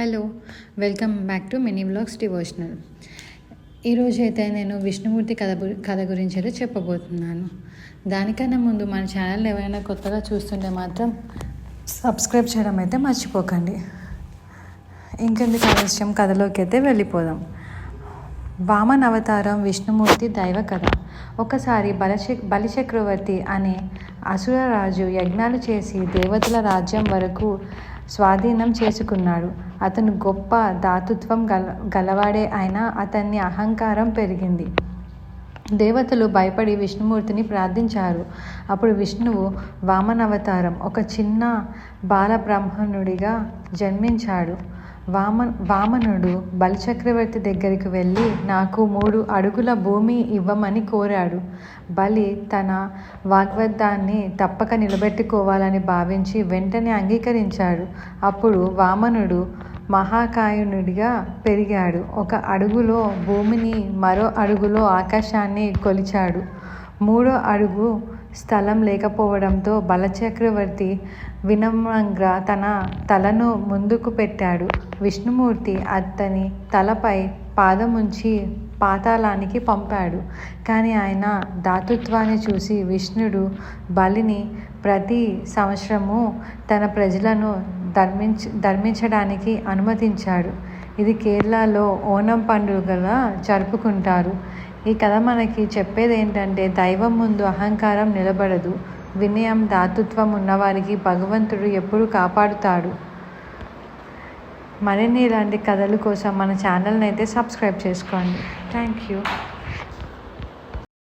Hello welcome back to mini vlogs devotional. ఈరోజు అయితే నేను విష్ణుమూర్తి కథ గు- కథ గురించి అయితే చెప్పబోతున్నాను. దానికన్నా ముందు మన ఛానల్ ఏమైనా కొత్తగా చూస్తుంటే మాత్రం సబ్స్క్రైబ్ చేయడం అయితే మర్చిపోకండి. ఇంకెందుకు ఆలస్యం? కథలోకి అయితే వెళ్ళిపోదాం. వామన్ అవతారం విష్ణుమూర్తి దైవ కథ. ఒకసారి బలచ బలిచక్రవర్తి అనే అసురరాజు యజ్ఞాలు చేసి దేవతల రాజ్యం వరకు స్వాధీనం చేసుకున్నాడు. అతను గొప్ప దాతృత్వం గల గలవాడే అయినా అతన్ని అహంకారం పెరిగింది. దేవతలు భయపడి విష్ణుమూర్తిని ప్రార్థించారు. అప్పుడు విష్ణువు వామనవతారం ఒక చిన్న బాలబ్రాహ్మణుడిగా జన్మించాడు. వామ వామనుడు బలిచక్రవర్తి దగ్గరికి వెళ్ళి నాకు మూడు అడుగుల భూమి ఇవ్వమని కోరాడు. బలి తన వాగ్వద్దాన్ని తప్పక నిలబెట్టుకోవాలని భావించి వెంటనే అంగీకరించాడు. అప్పుడు వామనుడు మహాకాయునుడిగా పెరిగాడు. ఒక అడుగులో భూమిని మరో అడుగులో ఆకాశాన్ని కొలిచాడు. మూడో అడుగు స్థలం లేకపోవడంతో బలచక్రవర్తి వినమ్రంగా తన తలను ముందుకు పెట్టాడు. విష్ణుమూర్తి అతని తలపై పాదముంచి పాతాళానికి పంపాడు. కానీ ఆయన దాతృత్వాన్ని చూసి విష్ణుడు బలిని ప్రతి సంవత్సరము తన ప్రజలను ధర్మించ ధర్మించడానికి అనుమతించాడు. ఇది కేరళలో ఓనం పండుగగా జరుపుకుంటారు. ఈ కథ మనకి చెప్పేది ఏంటంటే దైవం ముందు అహంకారం నిలబడదు. వినయం దాతృత్వం ఉన్నవారికి భగవంతుడు ఎప్పుడు కాపాడుతాడు. మరిన్ని ఇలాంటి కథల కోసం మన ఛానల్ని అయితే సబ్స్క్రైబ్ చేసుకోండి. Thank you.